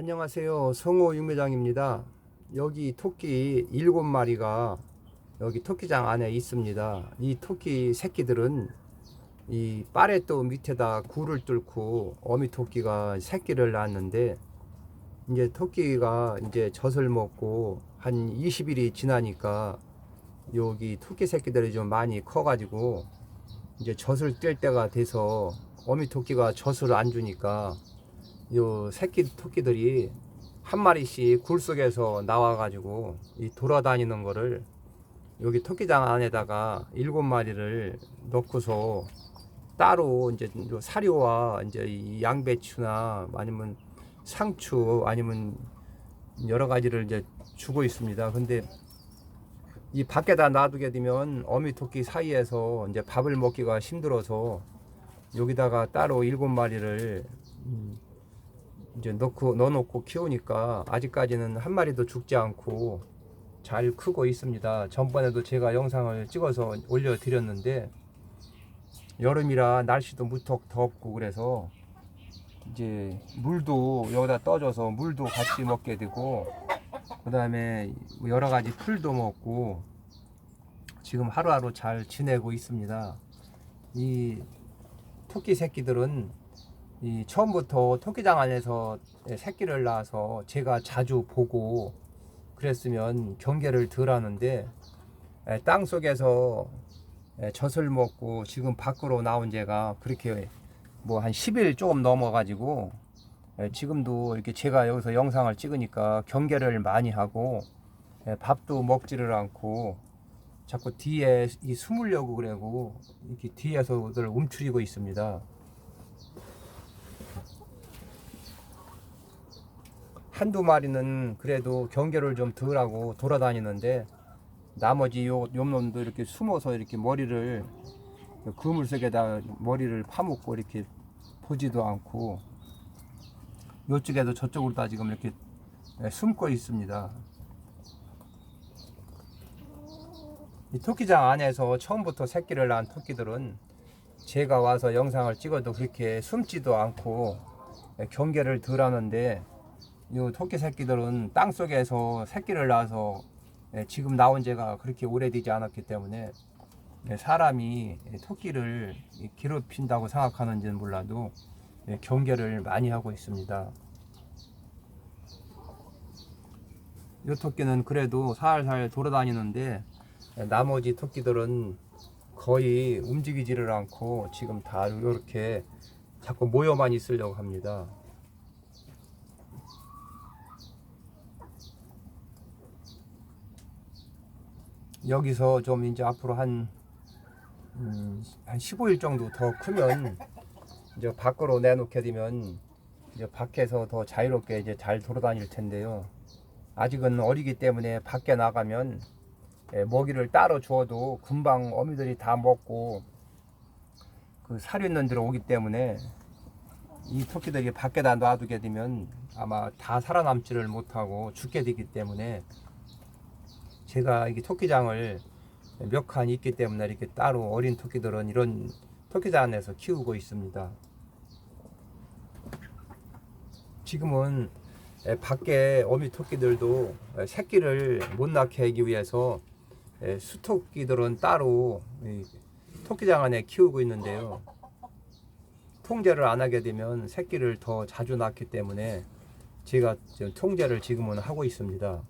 안녕하세요. 성호 육매장입니다. 여기 토끼 일곱 마리가 여기 토끼장 안에 있습니다. 이 토끼 새끼들은 이 빠레또 밑에다 굴을 뚫고 어미 토끼가 새끼를 낳았는데 이제 토끼가 이제 젖을 먹고 한 20일이 지나니까 여기 토끼 새끼들이 좀 많이 커가지고 이제 젖을 뗄 때가 돼서 어미 토끼가 젖을 안 주니까 요 새끼 토끼들이 한 마리씩 굴 속에서 나와가지고 이 돌아다니는 거를 여기 토끼장 안에다가 일곱 마리를 넣고서 따로 이제 요 사료와 이제 이 양배추나 아니면 상추 아니면 여러 가지를 이제 주고 있습니다. 근데 이 밖에다 놔두게 되면 어미 토끼 사이에서 이제 밥을 먹기가 힘들어서 여기다가 따로 일곱 마리를 음, 이제 넣고 넣어놓고 키우니까 아직까지는 한 마리도 죽지 않고 잘 크고 있습니다. 전번에도 제가 영상을 찍어서 올려드렸는데 여름이라 날씨도 무척 덥고 그래서 이제 물도 여기다 떠줘서 물도 같이 먹게 되고 그 다음에 여러 가지 풀도 먹고 지금 하루하루 잘 지내고 있습니다. 이 토끼 새끼들은 이 처음부터 토끼장 안에서 새끼를 낳아서 제가 자주 보고 그랬으면 경계를 덜 하는데 에, 땅 속에서 에, 젖을 먹고 지금 밖으로 나온 제가 그렇게 뭐 한 10일 조금 넘어 가지고 지금도 이렇게 제가 여기서 영상을 찍으니까 경계를 많이 하고 에, 밥도 먹지를 않고 자꾸 뒤에 이 숨으려고 그래고 이렇게 뒤에서 들 움츠리고 있습니다. 한두 마리는 그래도 경계를 좀 덜 하고 돌아다니는데 나머지 요 놈도 이렇게 숨어서 이렇게 머리를 그물 속에다 머리를 파묻고 이렇게 보지도 않고 요쪽에도 저쪽으로 다 지금 이렇게 숨고 있습니다. 이 토끼장 안에서 처음부터 새끼를 낳은 토끼들은 제가 와서 영상을 찍어도 그렇게 숨지도 않고 경계를 덜 하는데 이 토끼 새끼들은 땅 속에서 새끼를 낳아서 예, 지금 나온 지가 그렇게 오래되지 않았기 때문에 예, 사람이 토끼를 괴롭힌다고 생각하는지는 몰라도 예, 경계를 많이 하고 있습니다. 이 토끼는 그래도 살살 돌아다니는데 나머지 토끼들은 거의 움직이지를 않고 지금 다 이렇게 자꾸 모여만 있으려고 합니다. 여기서 좀 이제 앞으로 한, 음, 한 15일 정도 더 크면 이제 밖으로 내놓게 되면 이제 밖에서 더 자유롭게 이제 잘 돌아다닐 텐데요. 아직은 어리기 때문에 밖에 나가면 예, 먹이를 따로 주어도 금방 어미들이 다 먹고 그 사료 있는 데로 오기 때문에 이 토끼들이 밖에다 놔두게 되면 아마 다 살아남지를 못하고 죽게 되기 때문에 제가 이게 토끼장을 몇 칸 있기 때문에 이렇게 따로 어린 토끼들은 이런 토끼장 안에서 키우고 있습니다. 지금은 에, 밖에 어미 토끼들도 에, 새끼를 못 낳게 하기 위해서 에, 수토끼들은 따로 이 토끼장 안에 키우고 있는데요. 통제를 안 하게 되면 새끼를 더 자주 낳기 때문에 제가 통제를 지금은 하고 있습니다.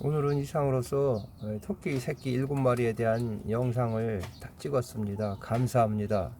오늘은 이상으로서 토끼 새끼 일곱 마리에 대한 영상을 다 찍었습니다. 감사합니다.